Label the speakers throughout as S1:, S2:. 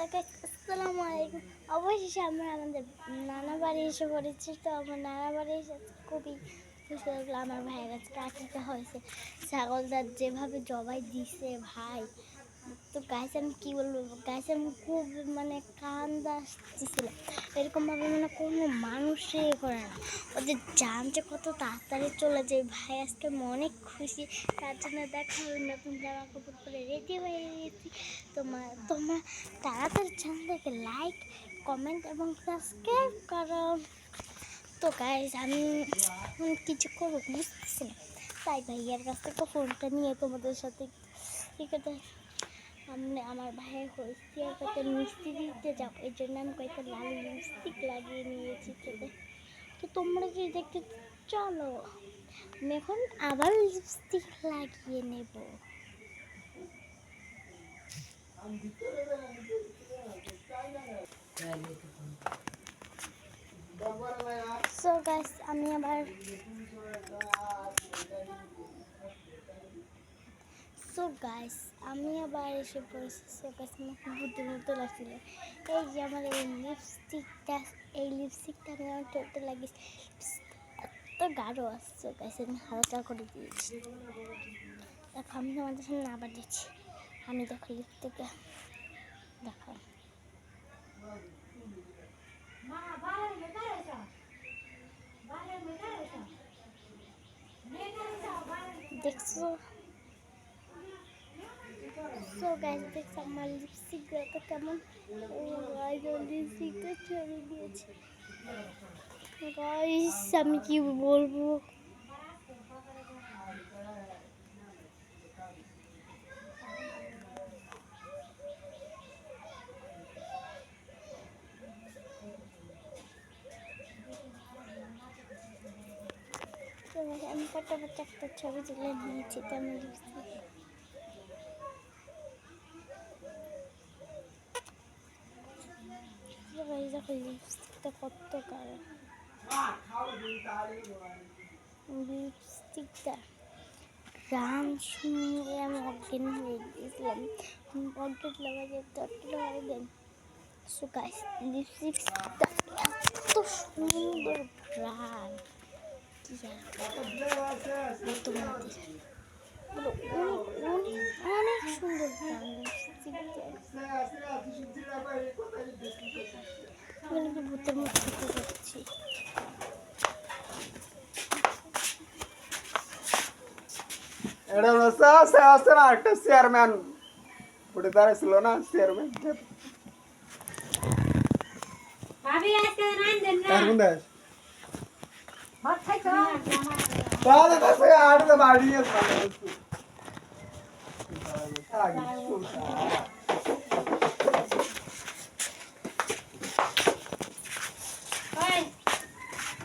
S1: Hello আসসালামু আলাইকুম। অবশেষে আমরা আমাদের নানা বাড়ি এসে পড়েছি, তো আমার নানা বাড়ি এসে খুবই খুশি লাগল আমার ভাইয়ের কাছে কাটিতে হয়েছে। ছাগলদার যেভাবে জবাই দিছে ভাই। গাছ আমি কী বলব? গাছ আমি খুব মানে কান্দা আসতেছিল এরকমভাবে মানে কোনো মানুষই করে না। ওদের জানছে কত তাড়াতাড়ি চলে যায়। ভাই, আজকে আমি অনেক খুশি। তার জন্য দেখা নতুন জামা কাপড় পরে। রেডি হয়ে গেছি। তোমার তোমার তাড়াতাড়ি চ্যানেলটাকে লাইক কমেন্ট এবং সাবস্ক্রাইব করো। তো গাইজ আমি কিছু করব, বুঝতেছি না। তাই ভাইয়ার কাছ থেকে ফোনটা নিয়ে তোমাদের সাথে ঠিক আছে সামনে আমার ভাইয়ের হয়েছে কয়েকটা মিষ্টি দিতে যাব এই জন্য আমি কয়েকটা লাল লিপস্টিক লাগিয়ে নিয়েছি তোদের তো তোমরা যদি দেখতে চলো, আমি এখন আবার লিপস্টিক লাগিয়ে নেব। সো আমি আবার সো গাইস আমি আবার এসে পড়েছি সো গাইস আমার খুব মতো লাগছিল। এই যে আমার এই লিপস্টিকটা এই লিপস্টিকটা আমি আমার ঠোঁটে লাগিয়েছি এত গাঢ় আসছে গাইস আমি হালকা করে দিয়েছি। দেখো আমি তোমাদের সামনে আবার দিচ্ছি। আমি দেখো লিপস্টিকটা দেখো দেখছ? সো গাইস দেখছ আমার লিপস্টিকটা কেমন ও গাইস লিপস্টিকটা ছেড়ে দিয়েছে গাইস আমি কি বলব আমি ফটাফট একটা ছবি তুলে নিয়েছি তো আমি লিপস্টিক তো guys, দেখো লিপস্টিকটা কত কালো লিপস্টিকটা গান শুনে আমি অজ্ঞান হয়ে গিয়েছিলাম লাগাই তট্টা লাগাই সো গাইস লিপস্টিকটা এত সুন্দর ব্রান্ড অনেক সুন্দর ব্রান্ড ভূতের মধ্যে ঢুকে যাচ্ছি
S2: এটা হলো সা- সা- আছে না একটা চেয়ারম্যান ওটা তারা ছিল না চেয়ারম্যান
S3: ভাবি আজকে রান্ধেন না
S2: তার কোন দেশ
S3: ভাত খাইছো
S2: তাহলে কাছে আটটা বাড়ি আছে আগে
S3: ওই রান্ধেন না রুনা জামা খাই না
S2: কার কোন দেশ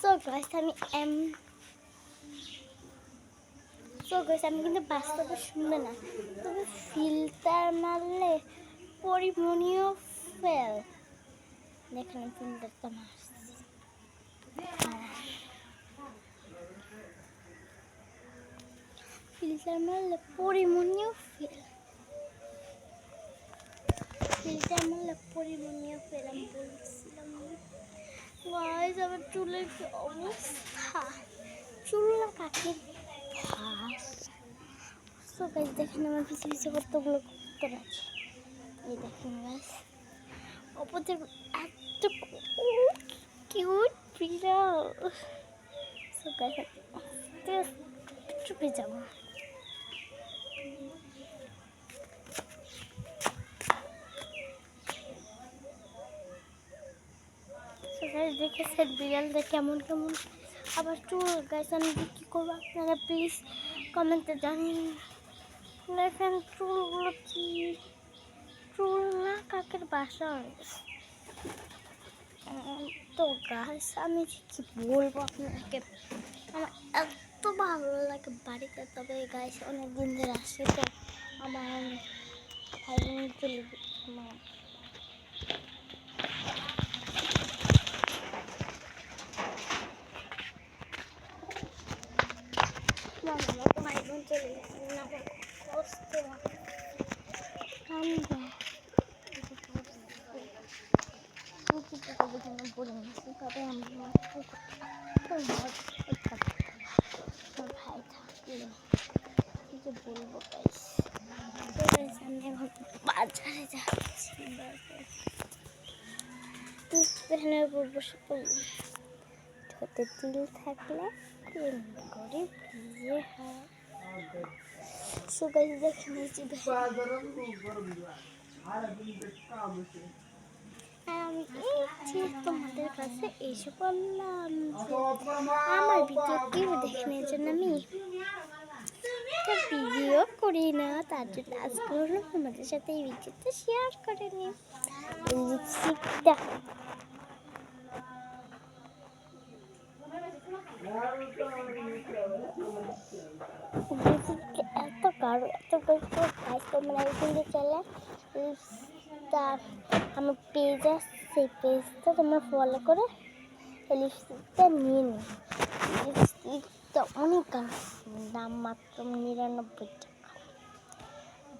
S1: সো গাইস আমি এম সো গাইস আমি কিন্তু বাস্তবে শুনবে না, তবে ফিল্টার মারলে পরিমণীয় ফেল দেখেন ফিল্টারটা মারছি। ফিল্টার মারলে পরিমণীয় ফেল ফিল্টার মারলে পরিমণীয় ফেল আমি বলছিলাম গাইস আমার চুলের কি অবস্থা চুল না কাকে সো গাইস দেখেন আমার পিছু পিছু কতগুলো কবুতর আছে এই দেখেন গাইস অপদের এত কিউট বিড়াল সো গাইস আস্তে আস্তে চুপে যাব গাইস দেখেছেন বিড়ালটা কেমন কেমন? আবার চুল গাইস আমি কী করব আপনারা প্লিজ কমেন্টে জানিয়ে দেখেন চুলগুলো কি? চুল না, কাকের বাসা তো গাছ আমি কি বলব আপনাকে আমার এত ভালো লাগে বাড়িতে, তবে গাছ অনেক দিন ধরে আসে তো আমার ভাই চলে গেছে আমার মামা তো ভাই বোন চলে গেছে না কষ্ট কান্দে পড়ে গেছি তবে আমার ভাই থাকলে কি যে বলব আমি এখন বাজারে যাচ্ছি ভ্যানের উপর বসে পড়লাম ঠোঁটে তিল থাকলে তিল করে ভিজে হয় সো গাইস দেখে আর আমি আমার ভিডিও কেউ আমি ভিডিও করি না। তার জন্য আজকে হলো তোমাদের সাথে এই ভিডিওটা শেয়ার করে নি লিপস্টিকটা লিপস্টিকটা গাঢ় এত গাঢ় গাছ তোমরা এখানে চলে। লিপস্টিকটা আমার পেজ আছে, সেই পেজটা তোমরা ফলো করে লিপস্টিকটা নিয়ে নিই লিপস্টিকটা অনেক দাম মাত্র নিরানব্বই টাকা।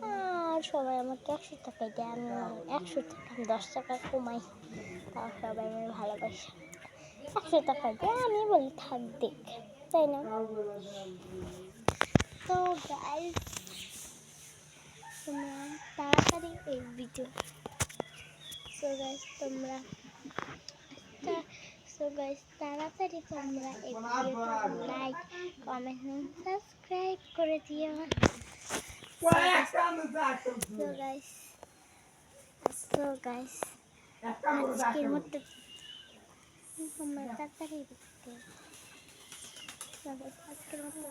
S1: আর সবাই আমাকে একশো টাকায় দেয়, আমি একশো টাকা দশ টাকা কমাই। তাও সবাই আমার ভালোবাসে। একশো টাকা দেয়, আমি বলি, থাক, দেখ। তাই না? তো গাইস তোমরা তাড়াতাড়ি এই ভিডিও সো গাইস তোমরা সো গাইস তাড়াতাড়ি তোমরা এই ভিডিওটা লাইক কমেন্ট সাবস্ক্রাইব করে দিও সো গাইস সো গাইস আজকের মতো তোমরা তাড়াতাড়ি দেখতে So guys, আজকের মতো।